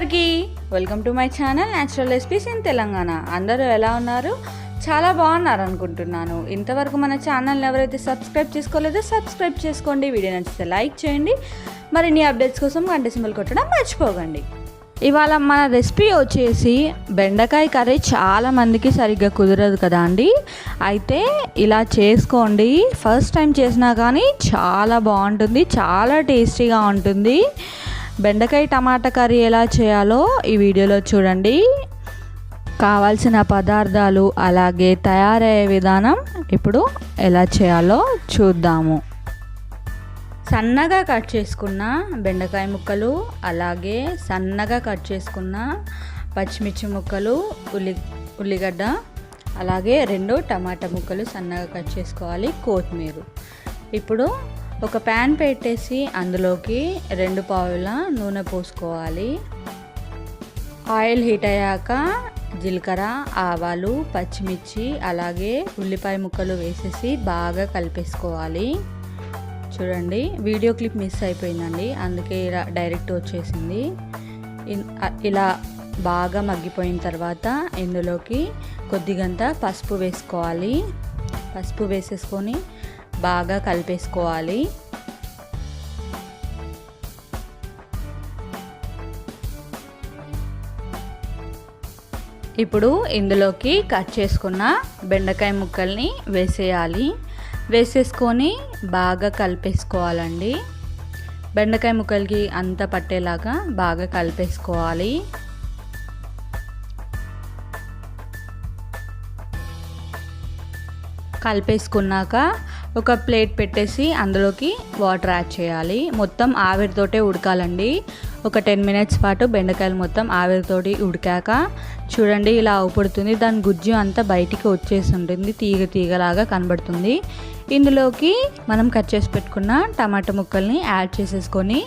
అందరికీ welcome to my channel natural recipes in Telangana అందరూ ఎలా ఉన్నారు? చాలా బాగున్నారు అనుకుంటున్నాను ఇంతవరకు మన ఛానల్ని ఎవరైతే సబ్స్క్రైబ్ చేసుకోలేదో సబ్స్క్రైబ్ చేసుకోండి. వీడియో నచ్చితే లైక్ చేయండి. మరిన్ని అప్డేట్స్ కోసం గంట సింబల్ కొట్టడం మర్చిపోకండి. ఇవాళ మన రెసిపీ వచ్చేసి బెండకాయ కర్రీ చాలా మందికి సరిగ్గా కుదరదు కదా అండి? అయితే ఇలా చేసుకోండి. ఫస్ట్ టైం చేసినా కానీ చాలా బాగుంటుంది. చాలా టేస్టీగా ఉంటుంది. బెండకాయ టమాటా కర్రీ ఎలా చేయాలో ఈ వీడియోలో చూడండి. కావాల్సిన పదార్థాలు అలాగే తయారయ్యే విధానం ఇప్పుడు ఎలా చేయాలో చూద్దాము. సన్నగా కట్ చేసుకున్న బెండకాయ ముక్కలు అలాగే సన్నగా కట్ చేసుకున్న పచ్చిమిర్చి ముక్కలు ఉల్లి ఉల్లిగడ్డ అలాగే రెండు టమాటా ముక్కలు సన్నగా కట్ చేసుకోవాలి కొత్తిమీర. ఇప్పుడు ఒక ప్యాన్ పెట్టేసి అందులోకి రెండు పావుల నూనె పోసుకోవాలి. ఆయిల్ హీట్ అయ్యాక జీలకర్ర ఆవాలు పచ్చిమిర్చి అలాగే ఉల్లిపాయ ముక్కలు వేసేసి బాగా కలిపేసుకోవాలి. చూడండి వీడియో క్లిప్ మిస్ అయిపోయిందండి అందుకే ఇలా డైరెక్ట్ వచ్చేసింది. ఇలా బాగా మగ్గిపోయిన తర్వాత ఇందులోకి కొద్దిగంత పసుపు వేసుకోవాలి. పసుపు వేసేసుకొని బాగా కలిపేసుకోవాలి. ఇప్పుడు ఇందులోకి కట్ చేసుకున్న బెండకాయ ముక్కల్ని వేసేయాలి. వేసేసుకొని బాగా కలిపేసుకోవాలండి. బెండకాయ ముక్కలకి అంత పట్టేలాగా బాగా కలిపేసుకోవాలి. కలిపేసుకున్నాక ఒక ప్లేట్ పెట్టేసి అందులోకి వాటర్ యాడ్ చేయాలి. మొత్తం ఆవిరితోటే ఉడకాలండి. ఒక టెన్ మినిట్స్ పాటు బెండకాయలు మొత్తం ఆవిరితోటి ఉడికాక చూడండి ఇలా అవుపడుతుంది. దాని గుజ్జు అంతా బయటికి వచ్చేసి ఉంటుంది తీగ తీగలాగా కనబడుతుంది. ఇందులోకి మనం కట్ చేసి పెట్టుకున్న టమాటా ముక్కల్ని యాడ్ చేసేసుకొని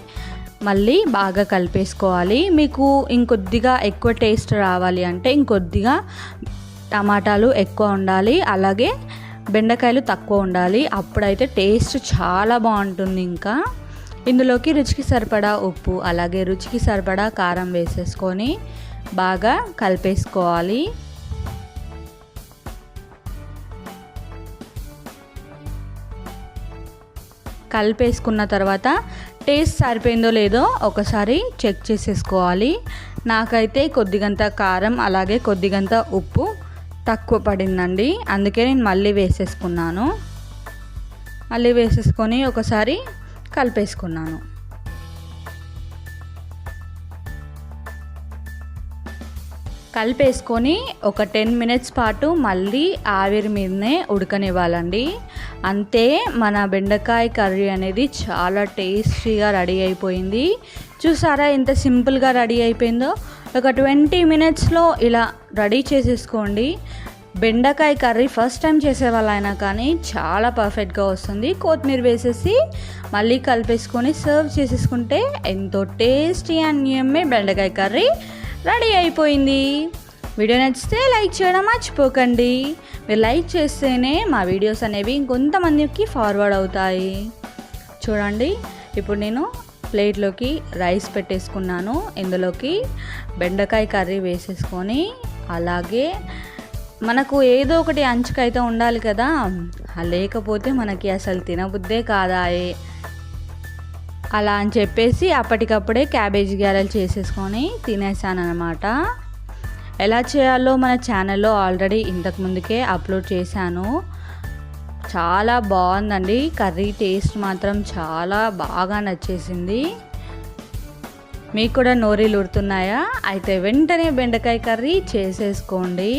మళ్ళీ బాగా కలిపేసుకోవాలి. మీకు ఇంకొద్దిగా ఎక్కువ టేస్ట్ రావాలి అంటే ఇంకొద్దిగా టమాటాలు ఎక్కువ ఉండాలి. అలాగే బెండకాయలు తక్కువ ఉండాలి. అప్పుడైతే టేస్ట్ చాలా బాగుంటుంది ఇంకా. ఇందులోకి రుచికి సరిపడా ఉప్పు అలాగే రుచికి సరిపడా కారం వేసేసుకొని బాగా కలిపేసుకోవాలి. కలిపేసుకున్న తర్వాత టేస్ట్ సరిపోయిందో లేదో ఒకసారి చెక్ చేసేసుకోవాలి. నాకైతే కొద్దిగంత కారం అలాగే కొద్దిగంత ఉప్పు తక్కువ పడిందండి. అందుకే నేను మళ్ళీ వేసేసుకున్నాను. మళ్ళీ వేసేసుకొని ఒకసారి కలిపేసుకున్నాను. కలిపేసుకొని ఒక టెన్ మినిట్స్ పాటు మళ్ళీ ఆవిరి మీదనే ఉడకనివ్వాలండి. అంతే మన బెండకాయ కర్రీ అనేది చాలా టేస్టీగా రెడీ అయిపోయింది. చూసారా ఎంత సింపుల్గా రెడీ అయిపోయిందో? ఒక ట్వంటీ మినిట్స్లో ఇలా రెడీ చేసేసుకోండి. బెండకాయ కర్రీ ఫస్ట్ టైం చేసే వాళ్ళైనా కానీ చాలా పర్ఫెక్ట్గా వస్తుంది. కొత్తిమీర వేసేసి మళ్ళీ కలిపేసుకొని సర్వ్ చేసేసుకుంటే ఎంతో టేస్టీ అండ్ ఎమ్మే బెండకాయ కర్రీ రెడీ అయిపోయింది. వీడియో నచ్చితే లైక్ చేయడం మర్చిపోకండి. మీరు లైక్ చేస్తేనే మా వీడియోస్ అనేవి ఇంకొంతమందికి ఫార్వర్డ్ అవుతాయి. చూడండి ఇప్పుడు నేను ప్లేట్లోకి రైస్ పెట్టేసుకున్నాను. ఇందులోకి బెండకాయ కర్రీ వేసేసుకొని అలాగే మనకు ఏదో ఒకటి అంచుకైతే ఉండాలి కదా. లేకపోతే మనకి అసలు తినబుద్దే కాదాయే అలా అని చెప్పేసి అప్పటికప్పుడే క్యాబేజీ గ్యారెల్ చేసేసుకొని తినేసానమాట ఎలా చేయాలో మన ఛానల్లో ఆల్రెడీ ఇంతకు ముందుకే అప్లోడ్ చేశాను. చాలా బాగుందండి. కర్రీ టేస్ట్ మాత్రం చాలా బాగా నచ్చేసింది. మీకు కూడా నోరీలు ఉడుతున్నాయా? అయితే వెంటనే బెండకాయ కర్రీ చేసేసుకోండి.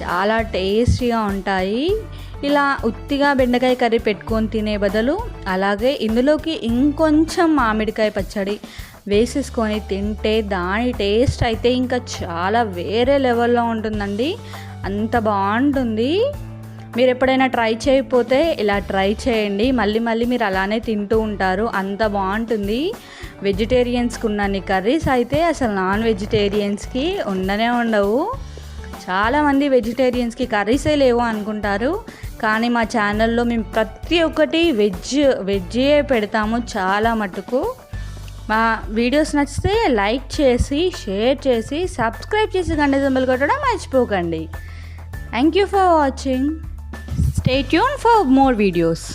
చాలా టేస్టీగా ఉంటాయి. ఇలా ఉత్తిగా బెండకాయ కర్రీ పెట్టుకొని తినే బదులు అలాగే ఇందులోకి ఇంకొంచెం మామిడికాయ పచ్చడి వేసేసుకొని తింటే దాని టేస్ట్ అయితే ఇంకా చాలా వేరే లెవెల్లో ఉంటుందండి. అంత బాగుంటుంది. మీరు ఎప్పుడైనా ట్రై చేయకపోతే ఇలా ట్రై చేయండి. మళ్ళీ మళ్ళీ మీరు అలానే తింటూ ఉంటారు. అంత బాగుంటుంది. వెజిటేరియన్స్కి ఉన్నన్ని కర్రీస్ అయితే అసలు నాన్ వెజిటేరియన్స్కి ఉండనే ఉండవు. చాలామంది వెజిటేరియన్స్కి కర్రీసే లేవు అనుకుంటారు. కానీ మా ఛానల్లో మేము ప్రతి ఒక్కటి వెజ్ వెజ్జే పెడతాము చాలా మటుకు. మా వీడియోస్ నచ్చితే లైక్ చేసి షేర్ చేసి సబ్స్క్రైబ్ చేసి గంట కొట్టడం మర్చిపోకండి. Thank you for watching stay tune for more videos